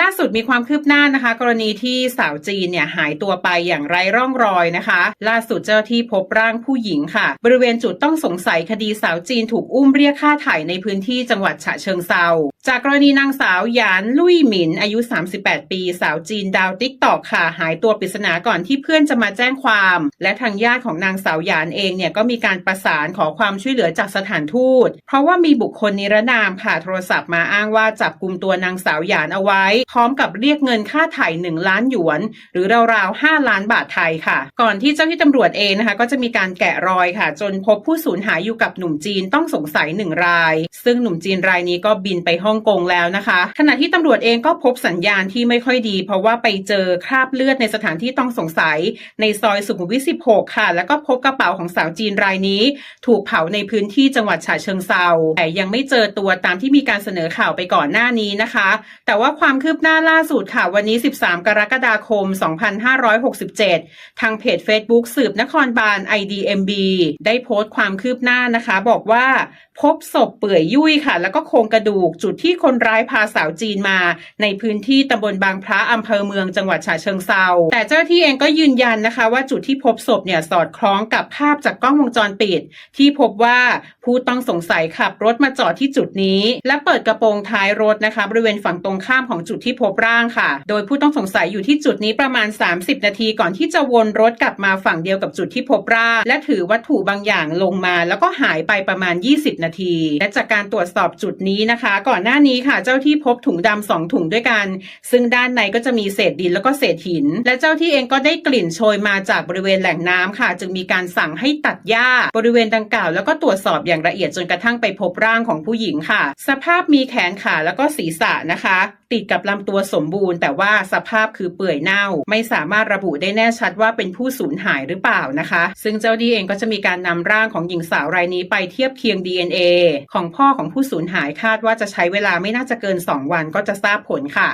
ล่าสุดมีความคืบหน้านะคะ กรณีที่สาวจีนเนี่ยหายตัวไปอย่างไร้ร่องรอยนะคะ ล่าสุดเจ้าที่พบร่างผู้หญิงค่ะ บริเวณจุดต้องสงสัยคดีสาวจีนถูกอุ้มเรียกค่าไถ่ในพื้นที่จังหวัดฉะเชิงเซาจากกรณีนางสาวหยานลุยหมิน อายุ 38 ปี สาวจีนดาวติ๊กตอกค่ะ หายตัวปริศนาก่อนที่เพื่อนจะมาแจ้งความ และทางญาติของนางสาวหยานเองเนี่ยก็มีการประสานขอความช่วยเหลือจากสถานทูต เพราะว่ามีบุคคลนิรนามค่ะโทรศัพท์มาอ้างว่าจับกลุ่มตัวนางสาวหยานเอาไว้พร้อมกับเรียกเงินค่าไถ่1ล้านหยวน หรือราวๆ5ล้านบาทไทยค่ะ ก่อนที่เจ้าหน้าที่ตำรวจเองนะคะ ก็จะมีการแกะรอยค่ะ จนพบผู้สูญหายอยู่กับหนุ่มจีนต้องสงสัยหนึ่งราย ซึ่งหนุ่มจีนรายนี้ก็บินไปฮ่องกงแล้วนะคะ ขณะที่ตำรวจเองก็พบสัญญาณที่ไม่ค่อยดี เพราะว่าไปเจอคราบเลือดในสถานที่ต้องสงสัย ในซอยสุขุมวิท 16 ค่ะ แล้วก็พบกระเป๋าของสาวจีนรายนี้ ถูกเผาในพื้นที่จังหวัดฉะเชิงเซาแต่ยังไม่เจอตัวตามที่มีการเสนอข่าวไปก่อนหน้านี้นะคะ แต่ว่าความคืบหน้าล่าสุดค่ะ วันนี้ 13 กรกฎาคม 2567 ทางเพจ Facebook สืบนครบาล IDMB ได้โพสต์ความคืบหน้านะคะ บอกว่าพบศพเปื่อยยุ่ยค่ะ แล้วก็โครงกระดูกจุดที่คนร้ายพาสาวจีนมา ในพื้นที่ตำบลบางพระอำเภอเมืองจังหวัดฉะเชิงเซาแต่เจ้าที่เองก็ยืนยันนะคะ ว่าจุดที่พบศพเนี่ยสอดคล้องกับภาพจากกล้องวงจรปิด ที่พบว่าผู้ต้องสงสัยขับรถมาจอดที่จุดนี้ และเปิดกระโปรงท้ายรถนะคะ บริเวณฝั่งตรงข้ามของจุดที่พบร่างค่ะ โดยผู้ต้องสงสัยอยู่ที่จุดนี้ประมาณ 30 นาทีก่อนที่จะวนรถกลับมาฝั่งเดียวกับจุดที่พบร่าง และถือวัตถุบางอย่างลงมา แล้วก็หายไปประมาณ 20 นาที และจากการตรวจสอบจุดนี้นะคะ ก่อนหน้านี้ค่ะ เจ้าที่พบถุงดำสองถุงด้วยกัน ซึ่งด้านในก็จะมีเศษดินแล้วก็เศษหิน และเจ้าที่เองก็ได้กลิ่นโชยมาจากบริเวณแหล่งน้ำค่ะ จึงมีการสั่งให้ตัดหญ้าบริเวณดังกล่าว แล้วก็ตรวจสอบอย่างละเอียดจนกระทั่งไปพบร่างของผู้หญิงค่ะ สภาพมีแขนขาแล้วก็ศีรษะนะคะ ติดกับลำตัวสมบูรณ์ แต่ว่าสภาพคือเปื่อยเน่า ไม่สามารถระบุได้แน่ชัดว่าเป็นผู้สูญหายหรือเปล่านะคะ ซึ่งเจ้าดีเองก็จะมีการนำร่างของหญิงสาวรายนี้ไปเทียบเคียง DNA ของพ่อของผู้สูญหายคาดว่าจะใช้เวลาไม่น่าจะเกิน 2 วันก็จะทราบผลค่ะ